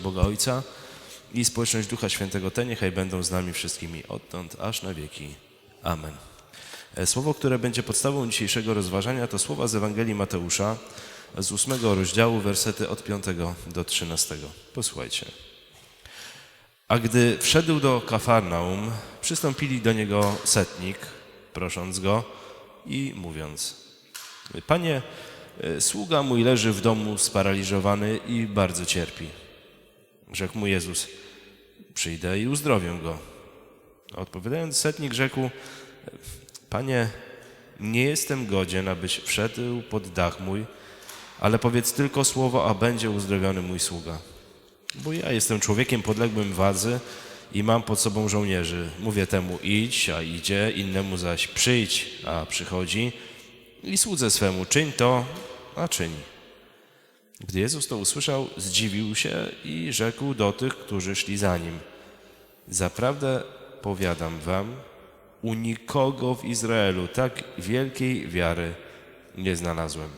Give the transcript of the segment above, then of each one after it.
Boga Ojca i społeczność Ducha Świętego te niechaj będą z nami wszystkimi odtąd aż na wieki. Amen. E, Słowo, które będzie podstawą dzisiejszego rozważania, to słowa z Ewangelii Mateusza z ósmego rozdziału, wersety od 5 do 13. Posłuchajcie. A gdy wszedł do Kafarnaum, przystąpili do niego setnik, prosząc go i mówiąc: Panie, e, sługa mój leży w domu sparaliżowany i bardzo cierpi. Rzekł mu Jezus: Przyjdę i uzdrowię go. Odpowiadając, setnik rzekł: Panie, nie jestem godzien, abyś wszedł pod dach mój, ale powiedz tylko słowo, a będzie uzdrowiony mój sługa. Bo ja jestem człowiekiem podległym władzy i mam pod sobą żołnierzy. Mówię temu idź, a idzie, innemu zaś przyjdź, a przychodzi. I słudze swemu czyń to, a czyni. Gdy Jezus to usłyszał, zdziwił się i rzekł do tych, którzy szli za nim. Zaprawdę powiadam wam, u nikogo w Izraelu tak wielkiej wiary nie znalazłem.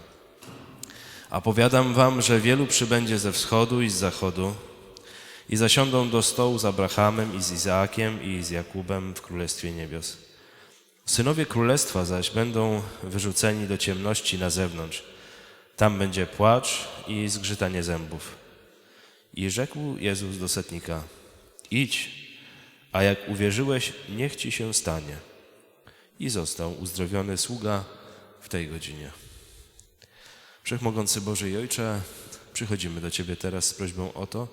A powiadam wam, że wielu przybędzie ze wschodu i z zachodu i zasiądą do stołu z Abrahamem i z Izaakiem i z Jakubem w Królestwie Niebios. Synowie Królestwa zaś będą wyrzuceni do ciemności na zewnątrz. Tam będzie płacz i zgrzytanie zębów. I rzekł Jezus do setnika, idź, a jak uwierzyłeś, niech ci się stanie. I został uzdrowiony sługa w tej godzinie. Wszechmogący Boże i Ojcze, przychodzimy do Ciebie teraz z prośbą o to,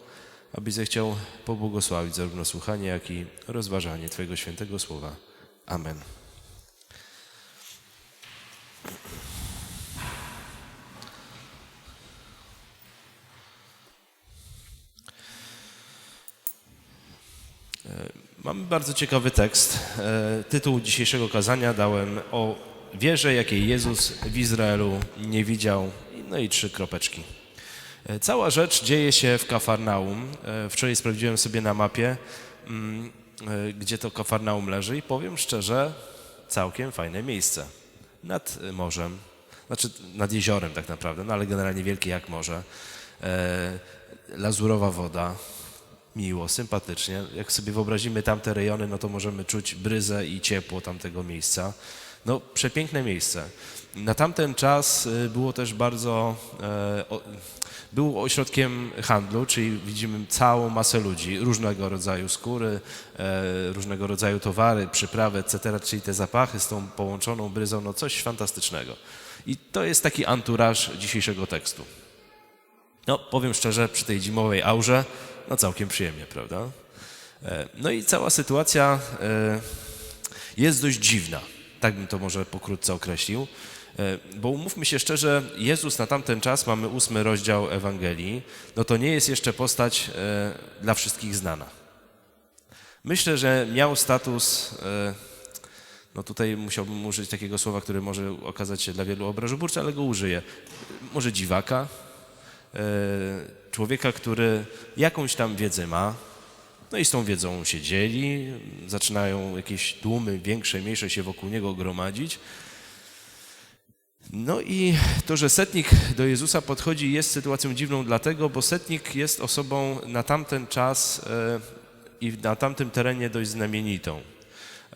abyś zechciał pobłogosławić zarówno słuchanie, jak i rozważanie Twojego świętego słowa. Amen. Mamy bardzo ciekawy tekst. E, Tytuł dzisiejszego kazania dałem o wierze, jakiej Jezus w Izraelu nie widział. No i trzy kropeczki. E, Cała rzecz dzieje się w Kafarnaum. E, Wczoraj sprawdziłem sobie na mapie, mm, gdzie to Kafarnaum leży i powiem szczerze, całkiem fajne miejsce. Nad morzem, znaczy nad jeziorem tak naprawdę, no ale generalnie wielkie jak morze. Lazurowa woda, miło, sympatycznie. Jak sobie wyobrazimy tamte rejony, no to możemy czuć bryzę i ciepło tamtego miejsca. No, przepiękne miejsce. Na tamten czas y, było też bardzo, e, był ośrodkiem handlu, czyli widzimy całą masę ludzi, różnego rodzaju skóry, e, różnego rodzaju towary, przyprawy, etc., czyli te zapachy z tą połączoną bryzą, no coś fantastycznego. I to jest taki anturaż dzisiejszego tekstu. No, powiem szczerze, przy tej zimowej aurze, no całkiem przyjemnie, prawda? E, No i cała sytuacja e, jest dość dziwna, tak bym to może pokrótce określił, E, bo umówmy się szczerze, Jezus na tamten czas, mamy ósmy rozdział Ewangelii, no to nie jest jeszcze postać dla wszystkich znana. Myślę, że miał status, no tutaj musiałbym użyć takiego słowa, które może okazać się dla wielu obrażoburcze, ale go użyję. Może dziwaka, człowieka, który jakąś tam wiedzę ma, no i z tą wiedzą się dzieli, zaczynają jakieś tłumy większe, mniejsze się wokół niego gromadzić. No i to, że setnik do Jezusa podchodzi jest sytuacją dziwną dlatego, bo setnik jest osobą na tamten czas e, i na tamtym terenie dość znamienitą.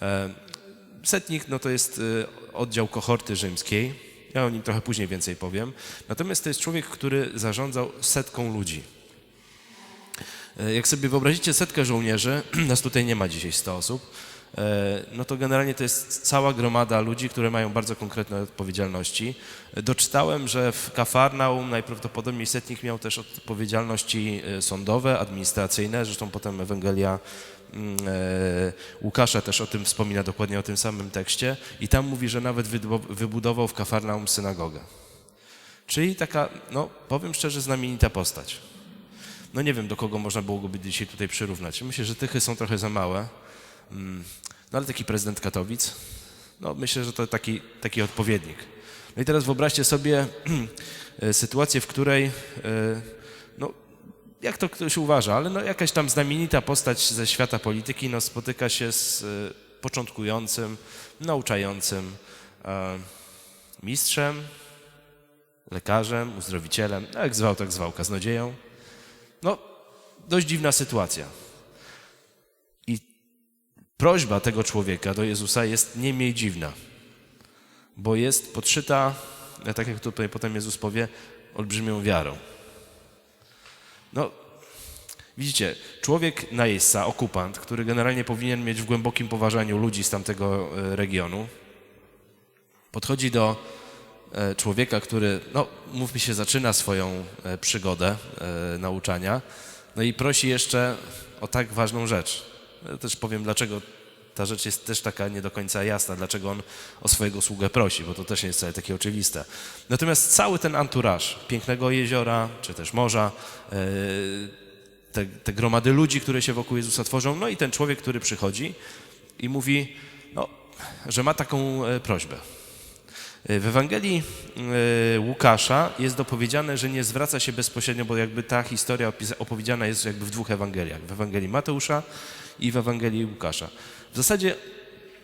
E, Setnik no to jest e, oddział kohorty rzymskiej. Ja o nim trochę później więcej powiem. Natomiast to jest człowiek, który zarządzał setką ludzi. E, Jak sobie wyobrazicie setkę żołnierzy, nas tutaj nie ma dzisiaj 100 osób, e, no to generalnie to jest cała gromada ludzi, które mają bardzo konkretne odpowiedzialności. E, Doczytałem, że w Kafarnaum najprawdopodobniej setnik miał też odpowiedzialności sądowe, administracyjne, zresztą potem Ewangelia Łukasza też o tym wspomina dokładnie o tym samym tekście i tam mówi, że nawet wybudował w Kafarnaum synagogę. Czyli taka, no powiem szczerze, znamienita postać. No nie wiem, do kogo można byłoby dzisiaj tutaj przyrównać. Myślę, że tychy są trochę za małe. Mm, No ale taki prezydent Katowic, no myślę, że to taki, taki odpowiednik. No i teraz wyobraźcie sobie e, sytuację, w której, e, jak to ktoś uważa, ale no jakaś tam znamienita postać ze świata polityki no, spotyka się z e, początkującym, nauczającym e, mistrzem, lekarzem, uzdrowicielem, no jak zwał, tak zwał, kaznodzieją. No, dość dziwna sytuacja. I prośba tego człowieka do Jezusa jest nie mniej dziwna, bo jest podszyta, tak jak tutaj potem Jezus powie, olbrzymią wiarą. No, widzicie, człowiek najeźdźca, okupant, który generalnie powinien mieć w głębokim poważaniu ludzi z tamtego e, regionu, podchodzi do e, człowieka, który, no, mówmy się, zaczyna swoją e, przygodę nauczania, no i prosi jeszcze o tak ważną rzecz. Ja też powiem, dlaczego ta rzecz jest też taka nie do końca jasna, dlaczego on o swojego sługę prosi, bo to też nie jest wcale takie oczywiste. Natomiast cały ten anturaż pięknego jeziora, czy też morza, e, te, te gromady ludzi, które się wokół Jezusa tworzą, no i ten człowiek, który przychodzi i mówi, no, że ma taką e, prośbę. E, W Ewangelii Łukasza jest dopowiedziane, że nie zwraca się bezpośrednio, bo jakby ta historia opowiedziana jest jakby w dwóch Ewangeliach. W Ewangelii Mateusza i w Ewangelii Łukasza. W zasadzie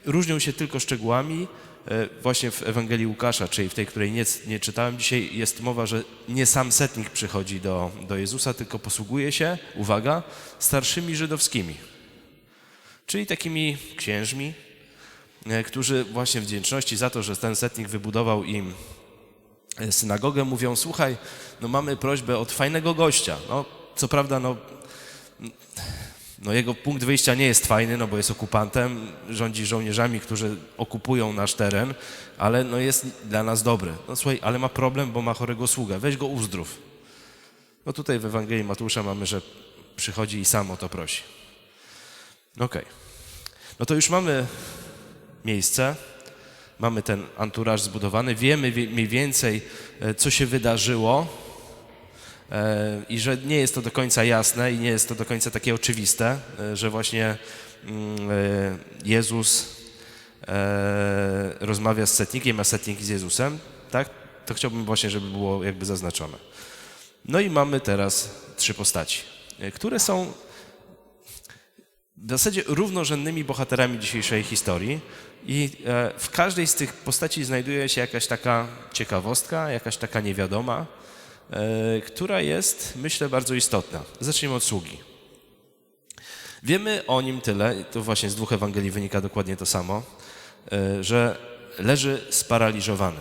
różnią się tylko szczegółami. E, Właśnie w Ewangelii Łukasza, czyli w tej, której nie, nie czytałem dzisiaj, jest mowa, że nie sam setnik przychodzi do, do Jezusa, tylko posługuje się, uwaga, starszymi żydowskimi. Czyli takimi księżmi, e, którzy właśnie wdzięczności za to, że ten setnik wybudował im e, synagogę, mówią, słuchaj, no mamy prośbę od fajnego gościa. No, co prawda, no, no jego punkt wyjścia nie jest fajny, no bo jest okupantem, rządzi żołnierzami, którzy okupują nasz teren, ale no jest dla nas dobry. No słuchaj, ale ma problem, bo ma chorego sługę. Weź go uzdrów. No tutaj w Ewangelii Mateusza mamy, że przychodzi i sam o to prosi. Okej. No to już mamy miejsce, mamy ten anturaż zbudowany, wiemy wie- mniej więcej, e, co się wydarzyło i że nie jest to do końca jasne i nie jest to do końca takie oczywiste, e, że właśnie mm, e, Jezus e, rozmawia z setnikiem, a setnik z Jezusem, tak? To chciałbym właśnie, żeby było jakby zaznaczone. No i mamy teraz trzy postaci, e, które są w zasadzie równorzędnymi bohaterami dzisiejszej historii i e, w każdej z tych postaci znajduje się jakaś taka ciekawostka, jakaś taka niewiadoma, e, która jest, myślę, bardzo istotna. Zacznijmy od sługi. Wiemy o nim tyle, to właśnie z dwóch Ewangelii wynika dokładnie to samo, e, że leży sparaliżowany.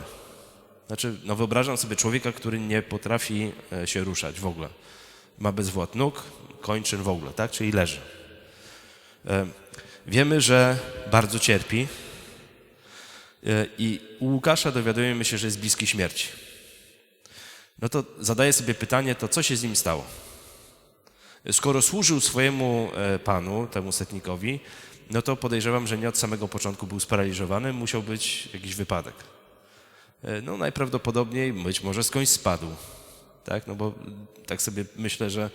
Znaczy, no wyobrażam sobie człowieka, który nie potrafi e, się ruszać w ogóle. Ma bezwład nóg, kończyn w ogóle, tak? Czyli leży. E, Wiemy, że bardzo cierpi e, i u Łukasza dowiadujemy się, że jest bliski śmierci. No to zadaję sobie pytanie, to co się z nim stało? Skoro służył swojemu e, panu, temu setnikowi, no to podejrzewam, że nie od samego początku był sparaliżowany, musiał być jakiś wypadek. E, No najprawdopodobniej być może skądś spadł. Tak? No bo tak sobie myślę, że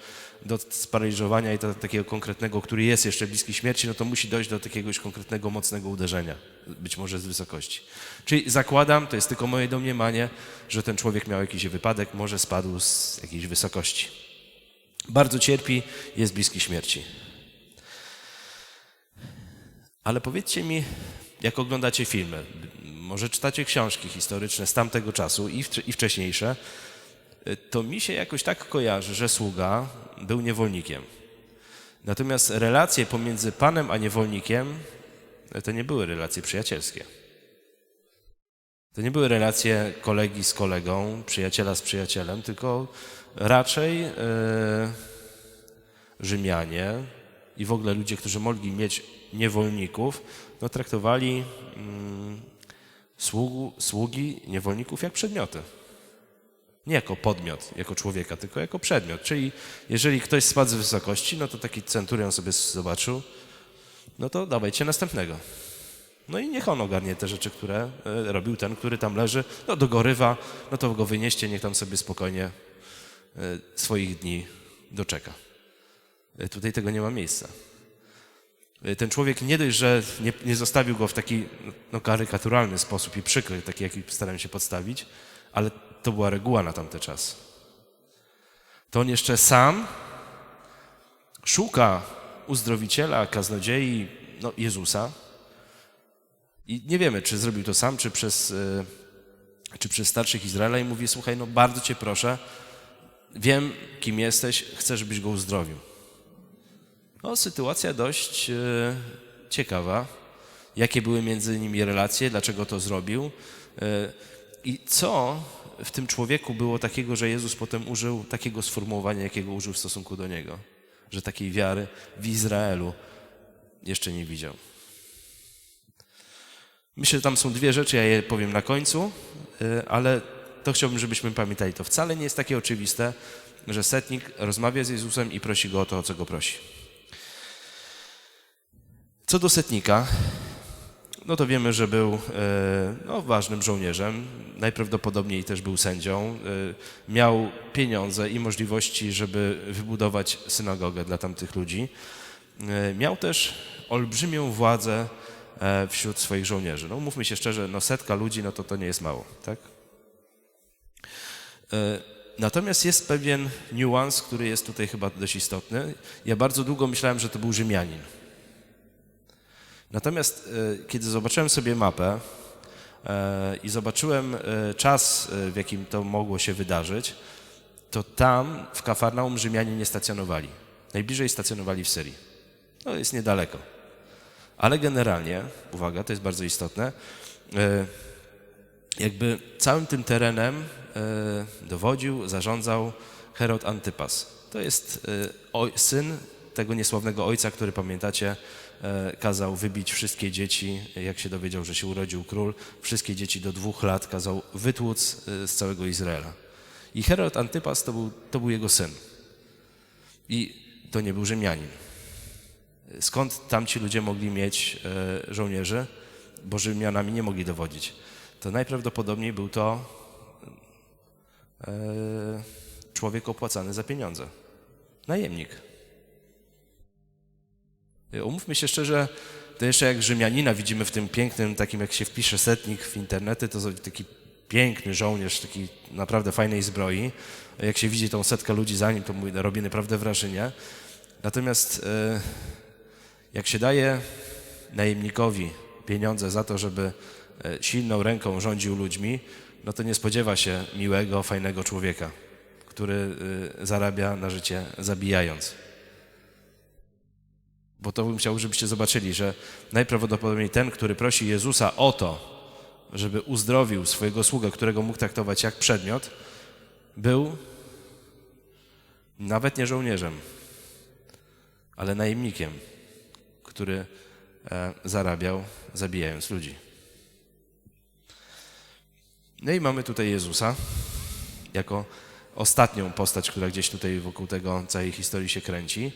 do sparaliżowania i takiego konkretnego, który jest jeszcze bliski śmierci, no to musi dojść do jakiegoś konkretnego, mocnego uderzenia, być może z wysokości. Czyli zakładam, to jest tylko moje domniemanie, że ten człowiek miał jakiś wypadek, może spadł z jakiejś wysokości. Bardzo cierpi, jest bliski śmierci. Ale powiedzcie mi, jak oglądacie filmy, może czytacie książki historyczne z tamtego czasu i, i wcześniejsze, to mi się jakoś tak kojarzy, że sługa był niewolnikiem. Natomiast relacje pomiędzy panem a niewolnikiem y, to nie były relacje przyjacielskie. To nie były relacje kolegi z kolegą, przyjaciela z przyjacielem, tylko raczej e, Rzymianie i w ogóle ludzie, którzy mogli mieć niewolników, no, traktowali mm, sługu, sługi niewolników jak przedmioty. Nie jako podmiot, jako człowieka, tylko jako przedmiot. Czyli jeżeli ktoś spadł z wysokości, no to taki centurion sobie zobaczył, no to dawajcie następnego. No i niech on ogarnie te rzeczy, które e, robił ten, który tam leży. No dogorywa, no to go wynieście, niech tam sobie spokojnie e, swoich dni doczeka. E, Tutaj tego nie ma miejsca. Ten człowiek nie dość, że nie, nie zostawił go w taki no, karykaturalny sposób i przykry, taki jaki staram się podstawić, ale to była reguła na tamte czas. To on jeszcze sam szuka uzdrowiciela, kaznodziei, no, Jezusa, i nie wiemy, czy zrobił to sam, czy przez, e, czy przez starszych Izraela i mówi, słuchaj, no bardzo cię proszę, wiem, kim jesteś, chcę, żebyś go uzdrowił. No, sytuacja dość e, ciekawa. Jakie były między nimi relacje, dlaczego to zrobił e, i co w tym człowieku było takiego, że Jezus potem użył takiego sformułowania, jakiego użył w stosunku do niego. Że takiej wiary w Izraelu jeszcze nie widział. Myślę, że tam są dwie rzeczy, ja je powiem na końcu, y, ale to chciałbym, żebyśmy pamiętali. To wcale nie jest takie oczywiste, że setnik rozmawia z Jezusem i prosi go o to, o co go prosi. Co do setnika, no to wiemy, że był y, no, ważnym żołnierzem, najprawdopodobniej też był sędzią. y, Miał pieniądze i możliwości, żeby wybudować synagogę dla tamtych ludzi. Y, Miał też olbrzymią władzę e, wśród swoich żołnierzy. No mówmy się szczerze, no setka ludzi, no to to nie jest mało, tak? E, Natomiast jest pewien niuans, który jest tutaj chyba dość istotny. Ja bardzo długo myślałem, że to był Rzymianin. Natomiast e, kiedy zobaczyłem sobie mapę e, i zobaczyłem e, czas, w jakim to mogło się wydarzyć, to tam w Kafarnaum Rzymianie nie stacjonowali. Najbliżej stacjonowali w Syrii. No jest niedaleko. Ale generalnie, uwaga, to jest bardzo istotne, jakby całym tym terenem dowodził, zarządzał Herod Antypas. To jest syn tego niesławnego ojca, który pamiętacie, kazał wybić wszystkie dzieci, jak się dowiedział, że się urodził król, wszystkie dzieci do dwóch lat kazał wytłuc e, z całego Izraela. I Herod Antypas to był, to był jego syn. I to nie był Rzymianin. Skąd tamci ludzie mogli mieć e, żołnierzy, bo Rzymianami nie mogli dowodzić? To najprawdopodobniej był to e, człowiek opłacany za pieniądze. Najemnik. E, Umówmy się szczerze, to jeszcze jak Rzymianina widzimy w tym pięknym, takim jak się wpisze setnik w internety, to taki piękny żołnierz, taki naprawdę fajnej zbroi. Jak się widzi tą setkę ludzi za nim, to mówi, robi naprawdę wrażenie. Natomiast e, jak się daje najemnikowi pieniądze za to, żeby silną ręką rządził ludźmi, no to nie spodziewa się miłego, fajnego człowieka, który zarabia na życie zabijając. Bo to bym chciał, żebyście zobaczyli, że najprawdopodobniej ten, który prosi Jezusa o to, żeby uzdrowił swojego sługę, którego mógł traktować jak przedmiot, był nawet nie żołnierzem, ale najemnikiem, który e, zarabiał zabijając ludzi. No i mamy tutaj Jezusa jako ostatnią postać, która gdzieś tutaj wokół tego całej historii się kręci.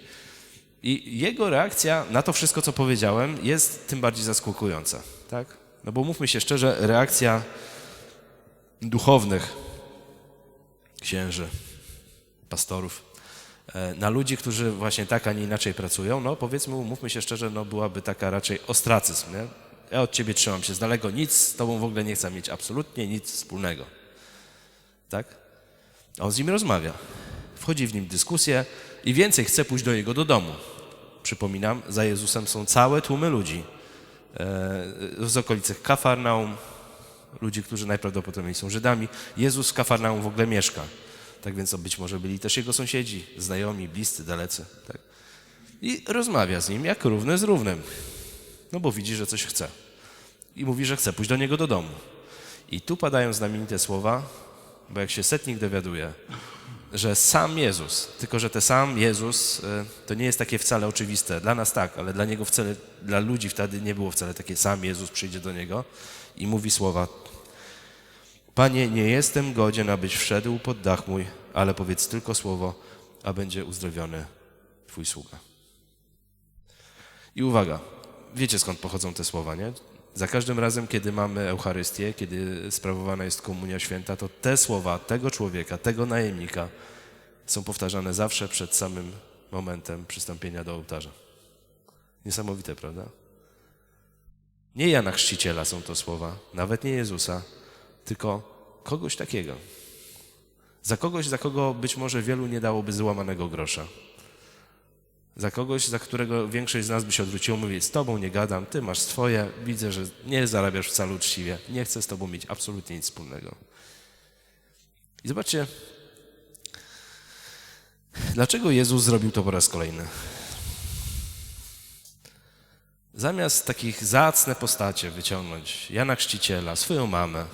I jego reakcja na to wszystko, co powiedziałem, jest tym bardziej zaskakująca. Tak? No bo mówmy się szczerze, reakcja duchownych księży, pastorów, e, na ludzi, którzy właśnie tak, a nie inaczej pracują, no powiedzmy, mówmy się szczerze, no byłaby taka raczej ostracyzm, nie? Ja od ciebie trzymam się z daleko, nic z tobą w ogóle nie chcę mieć, absolutnie nic wspólnego. Tak? A on z nim rozmawia. Wchodzi w nim dyskusję i więcej chce pójść do jego do domu. Przypominam, za Jezusem są całe tłumy ludzi e, z okolicy Kafarnaum, ludzi, którzy najprawdopodobniej są Żydami. Jezus w Kafarnaum w ogóle mieszka. Tak więc być może byli też jego sąsiedzi, znajomi, bliscy, dalecy. Tak? I rozmawia z nim jak równy z równym. No bo widzi, że coś chce. I mówi, że chce pójść do niego do domu. I tu padają znamienite słowa, bo jak się setnik dowiaduje, że sam Jezus, tylko że ten sam Jezus e, to nie jest takie wcale oczywiste. Dla nas tak, ale dla niego wcale, dla ludzi wtedy nie było wcale takie sam Jezus przyjdzie do niego i mówi słowa Panie, nie jestem godzien, abyś wszedł pod dach mój, ale powiedz tylko słowo, a będzie uzdrowiony Twój sługa. I uwaga, wiecie skąd pochodzą te słowa, nie? Za każdym razem, kiedy mamy Eucharystię, kiedy sprawowana jest Komunia Święta, to te słowa tego człowieka, tego najemnika są powtarzane zawsze przed samym momentem przystąpienia do ołtarza. Niesamowite, prawda? Nie Jana Chrzciciela są to słowa, nawet nie Jezusa, tylko kogoś takiego. Za kogoś, za kogo być może wielu nie dałoby złamanego grosza. Za kogoś, za którego większość z nas by się odwróciło, mówi, z tobą nie gadam, ty masz swoje, widzę, że nie zarabiasz wcale uczciwie, nie chcę z tobą mieć absolutnie nic wspólnego. I zobaczcie, dlaczego Jezus zrobił to po raz kolejny. zamiast takich zacne postacie wyciągnąć Jana Chrzciciela, swoją mamę,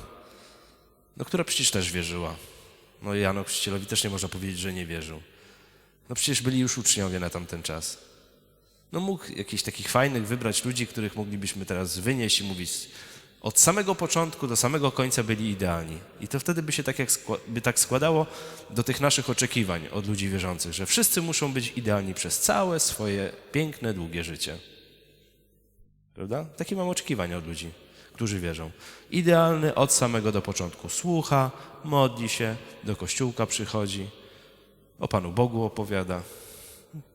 no która przecież też wierzyła. No Janu Chrzcicielowi też nie można powiedzieć, że nie wierzył. No przecież byli już uczniowie na tamten czas. No mógł jakichś takich fajnych wybrać ludzi, których moglibyśmy teraz wynieść i mówić od samego początku do samego końca byli idealni. I to wtedy by się tak, jak by tak składało do tych naszych oczekiwań od ludzi wierzących, że wszyscy muszą być idealni przez całe swoje piękne, długie życie. Prawda? Takie mam oczekiwania od ludzi, którzy wierzą. Idealny od samego do początku. Słucha, modli się, do kościółka przychodzi, o Panu Bogu opowiada.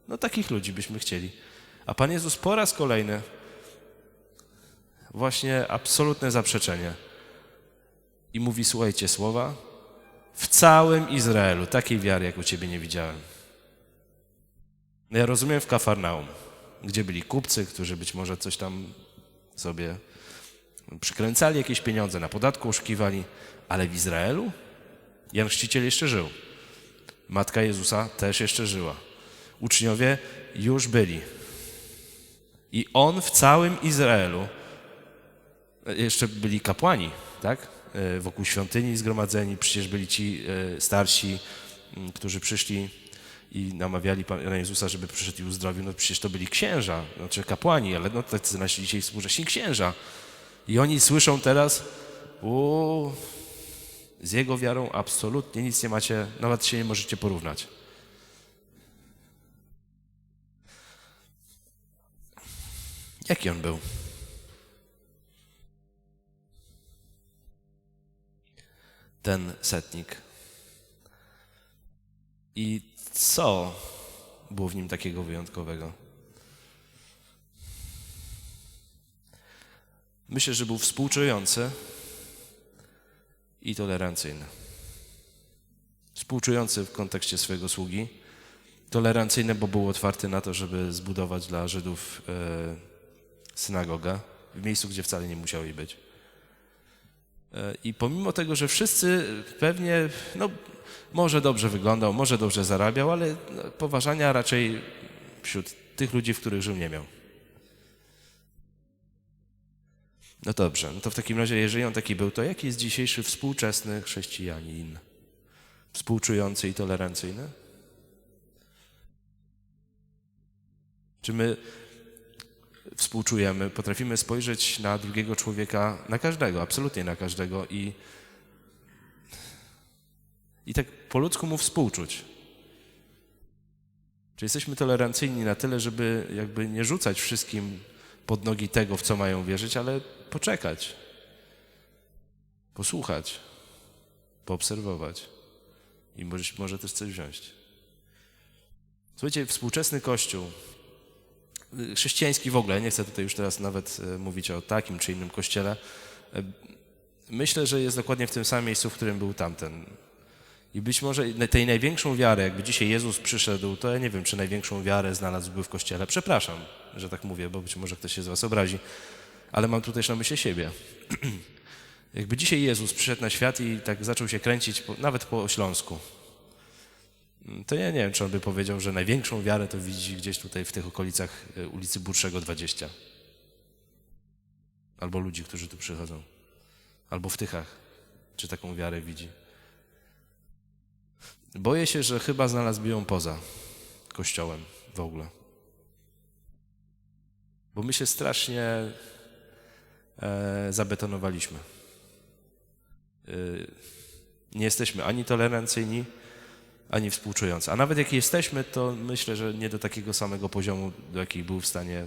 No takich ludzi byśmy chcieli. A Pan Jezus po raz kolejny właśnie absolutne zaprzeczenie. I mówi, słuchajcie słowa, w całym Izraelu takiej wiary, jak u Ciebie nie widziałem. No ja rozumiem w Kafarnaum, gdzie byli kupcy, którzy być może coś tam sobie przykręcali jakieś pieniądze, na podatku oszukiwali, ale w Izraelu Jan Chrzciciel jeszcze żył. Matka Jezusa też jeszcze żyła. Uczniowie już byli. I on w całym Izraelu, jeszcze byli kapłani, tak? E, Wokół świątyni zgromadzeni, przecież byli ci e, starsi, którzy przyszli i namawiali Pana Jezusa, żeby przyszedł i uzdrowił. No przecież to byli księża, znaczy kapłani, ale no tacy nasi dzisiaj współcześni księża. I oni słyszą teraz, o, z jego wiarą absolutnie nic nie macie, nawet się nie możecie porównać. Jaki on był? Ten setnik. I co było w nim takiego wyjątkowego? Myślę, że był współczujący i tolerancyjny. Współczujący w kontekście swojego sługi, tolerancyjny, bo był otwarty na to, żeby zbudować dla Żydów e, synagogę w miejscu, gdzie wcale nie musiał jej być. E, I pomimo tego, że wszyscy pewnie, no, może dobrze wyglądał, może dobrze zarabiał, ale no, poważania raczej wśród tych ludzi, w których żył, nie miał. No dobrze, no to w takim razie, jeżeli on taki był, to jaki jest dzisiejszy współczesny chrześcijanin? Współczujący i tolerancyjny? Czy my współczujemy, potrafimy spojrzeć na drugiego człowieka, na każdego, absolutnie na każdego i, i tak po ludzku mu współczuć? Czy jesteśmy tolerancyjni na tyle, żeby jakby nie rzucać wszystkim pod nogi tego, w co mają wierzyć, ale poczekać, posłuchać, poobserwować i może, może też coś wziąć. Słuchajcie, współczesny Kościół, y, chrześcijański w ogóle, nie chcę tutaj już teraz nawet e, mówić o takim czy innym kościele, e, myślę, że jest dokładnie w tym samym miejscu, w którym był tamten. I być może tej największą wiarę, jakby dzisiaj Jezus przyszedł, to ja nie wiem, czy największą wiarę znalazłby w Kościele. Przepraszam, że tak mówię, bo być może ktoś się z was obrazi, ale mam tu też na myśli siebie. jakby dzisiaj Jezus przyszedł na świat i tak zaczął się kręcić, po, nawet po Śląsku, to ja nie wiem, czy on by powiedział, że największą wiarę to widzi gdzieś tutaj w tych okolicach e, ulicy Burszego 20. Albo ludzi, którzy tu przychodzą. Albo w Tychach. Czy taką wiarę widzi. Boję się, że chyba znalazłby ją poza kościołem w ogóle. Bo my się strasznie zabetonowaliśmy. E, nie jesteśmy ani tolerancyjni, ani współczujący. A nawet jak jesteśmy, to myślę, że nie do takiego samego poziomu, do jakiego był w stanie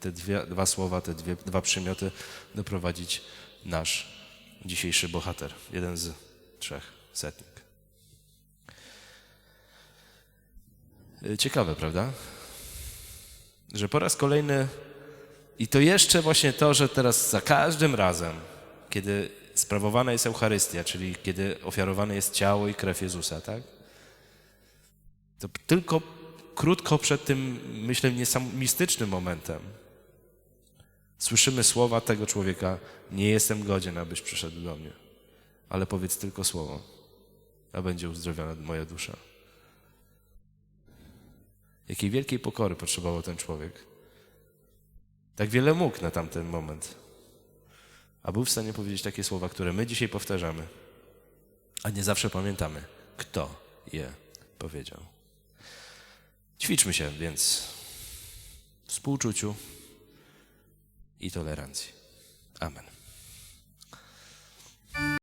te dwie, dwa słowa, te dwie, dwa przymioty doprowadzić nasz dzisiejszy bohater. Jeden z trzech setnik. Y, Ciekawe, prawda? Że po raz kolejny, i to jeszcze właśnie to, że teraz za każdym razem, kiedy sprawowana jest Eucharystia, czyli kiedy ofiarowane jest ciało i krew Jezusa, tak? To tylko krótko przed tym, myślę, niesam- mistycznym momentem słyszymy słowa tego człowieka: Nie jestem godzien, abyś przyszedł do mnie, ale powiedz tylko słowo, a będzie uzdrowiona moja dusza. Jakiej wielkiej pokory potrzebował ten człowiek. Tak wiele mógł na tamten moment. A był w stanie powiedzieć takie słowa, które my dzisiaj powtarzamy, a nie zawsze pamiętamy, kto je powiedział. Ćwiczmy się więc w współczuciu i tolerancji. Amen.